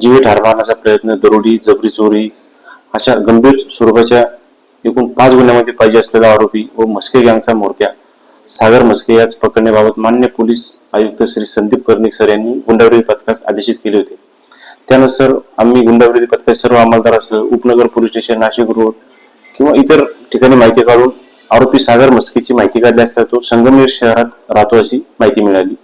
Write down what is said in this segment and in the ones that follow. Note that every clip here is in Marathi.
जीवे ठार मारण्याचा प्रयत्न दरोडी जबरी चोरी अशा गंभीर स्वरूपाच्या एकूण पाच गुन्ह्यामध्ये पाहिजे असलेला आरोपी व मस्के गँगचा म्होरक्या. सागर मस्के याच पकडण्याबाबत मान्य पोलीस आयुक्त श्री संदीप कर्णिक सर यांनी गुंडाविरोधी पथकास आदेशित केले होते. त्यानुसार आम्ही गुंडाविरोधी पथकाचे सर्व अंमलदारासह उपनगर पोलीस स्टेशन नाशिक रोड किंवा इतर ठिकाणी माहिती काढून आरोपी सागर मस्केची माहिती काढली असता तो संगमनेर शहरात राहतो अशी माहिती मिळाली.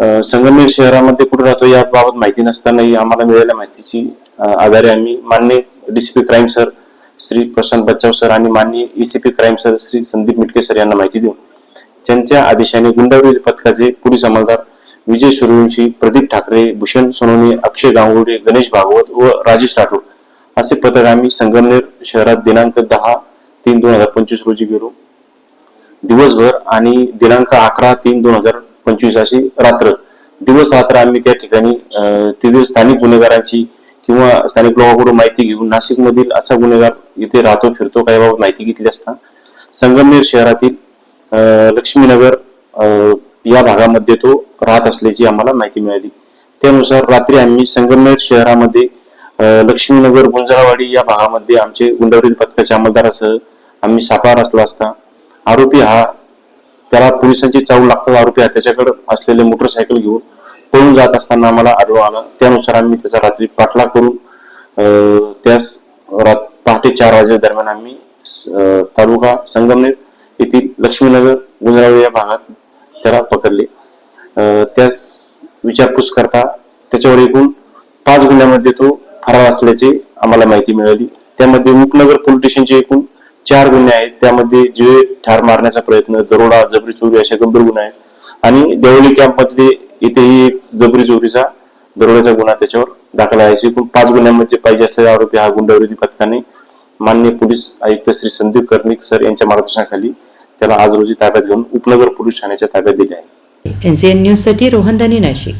अं, संगमेर शहरामध्ये कुठे राहतो याबाबत माहिती नसतानाही आम्हाला मिळालेल्या माहितीची आधारे आम्ही. मान्य DCP crime sir Shri Prashant Bachhav sir आणि मान्य ACP crime sir Shri Sandeep Mitke sir यांना माहिती देऊन त्यांच्या आदेशाने गुंडावरील पथकाचे पोलीस अंमलदार विजय सुरवंशी प्रदीप ठाकरे भूषण सोनवणे अक्षय गांगुर्डे गणेश भागवत व राजेश राठोड असे पथक आम्ही संगमनेर शहरात दिनांक दहा तीन दोन हजार पंचवीस रोजी गेलो. दिवसभर आणि दिनांक अकरा तीन दोन हजार पंचवीस अशी रात्र. दिवस रात्र आम्ही त्या ठिकाणी तिथे स्थानिक गुन्हेगारांची किंवा स्थानिक लोकांकडून माहिती घेऊन नाशिक मधील असा गुन्हेगार इथे राहतो फिरतो काय बाबत माहिती घेतली असता संगमनेर शहरातील लक्ष्मीनगर या भागामध्ये तो राहत असल्याची आम्हाला माहिती मिळाली. त्यानुसार रात्री आम्ही संगमनेर शहरामध्ये लक्ष्मीनगर गुंजाळवाडी या भागामध्ये आमचे गुंडावरील पथकाच्या अंमलदारासह आम्ही सापळा रचला असता. आरोपी हा त्याला पोलिसांची चावल लागतात आरोपी हा त्याच्याकडे असलेले मोटरसायकल घेऊन पळून जात असताना आम्हाला आढळून आला. त्यानुसार आम्ही त्याचा रात्री पाठलाग करून त्यास पहाटे चार वाजे दरम्यान आम्ही तालुका संगमनेर येथील लक्ष्मीनगर गुंजरावळी या भागात त्याला पकडले. त्यास विचारपूस करता त्याच्यावर एकूण पाच गुन्ह्यामध्ये तो फरार असल्याचे आम्हाला माहिती मिळाली. त्यामध्ये उपनगर पोलीस स्टेशनचे एकूण चार गुन्हे आहेत. त्यामध्ये जीवे ठार मारण्याचा प्रयत्न दरोडा जबरी चोरी असे गंभीर गुन्हे आहेत. आणि देवळी कॅम्प मधले इथेही एक जबरी चोरीचा दरोड्याचा गुन्हा त्याच्यावर दाखल आहे. एकूण पाच गुन्ह्यांमध्ये पाहिजे असलेला आरोपी हा गुंडाविरोधी पथकाने मान्य पोलीस आयुक्त श्री संदीप कर्णिक सर यांच्या मार्गदर्शनाखाली त्याला आज रोजी ताब्यात घेऊन उपनगर पोलीस ठाण्याच्या ताब्यात दिले आहे. एनसीएन न्यूजसाठी रोहन दानी नाशिक.